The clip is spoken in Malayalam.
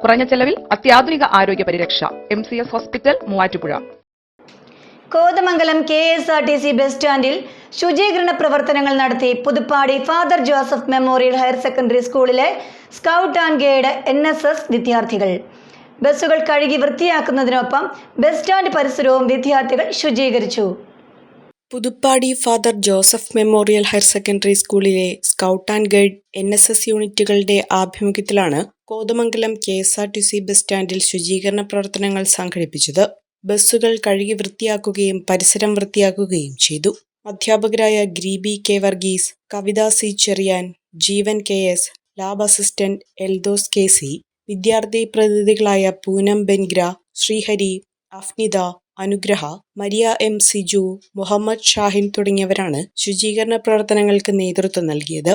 കുറഞ്ഞ ചെലവിൽ അത്യാധുനിക ആരോഗ്യ പരിരക്ഷ. M C S hospital Muvattupuzha. Kothamangalam K S R T C bus സ്റ്റാൻഡിൽ ശുചീകരണ പ്രവർത്തനങ്ങൾ നടത്തി Puthuppady father Joseph memorial higher secondary സ്കൂളിലെ scout and guide N S S വിദ്യാർത്ഥികൾ. ബസ്സുകൾ കഴുകി വൃത്തിയാക്കുന്നതിനൊപ്പം ബസ് സ്റ്റാൻഡ് പരിസരവും വിദ്യാർത്ഥികൾ ശുചീകരിച്ചു. Puthuppady father Joseph memorial higher secondary സ്കൂളിലെ scout and guide N S S യൂണിറ്റുകളുടെ ആഭിമുഖ്യത്തിലാണ് Kothamangalam K S R T C bus സ്റ്റാൻഡിൽ ശുചീകരണ പ്രവർത്തനങ്ങൾ സംഘടിപ്പിച്ചത്. ബസ്സുകൾ കഴുകി വൃത്തിയാക്കുകയും പരിസരം വൃത്തിയാക്കുകയും ചെയ്തു. അധ്യാപകരായ Greeby K Varghese Kavitha C Cherian Jeevan K S lab assistant Eldhose K C വിദ്യാർത്ഥി പ്രതിനിധികളായ പൂനം ബെൻഗ്ര ശ്രീഹരി അഫ്നിത അനുഗ്രഹ മരിയ എം സിജു മുഹമ്മദ് ഷാഹിൻ തുടങ്ങിയവരാണ് ശുചീകരണ പ്രവർത്തനങ്ങൾക്ക് നേതൃത്വം നൽകിയത്.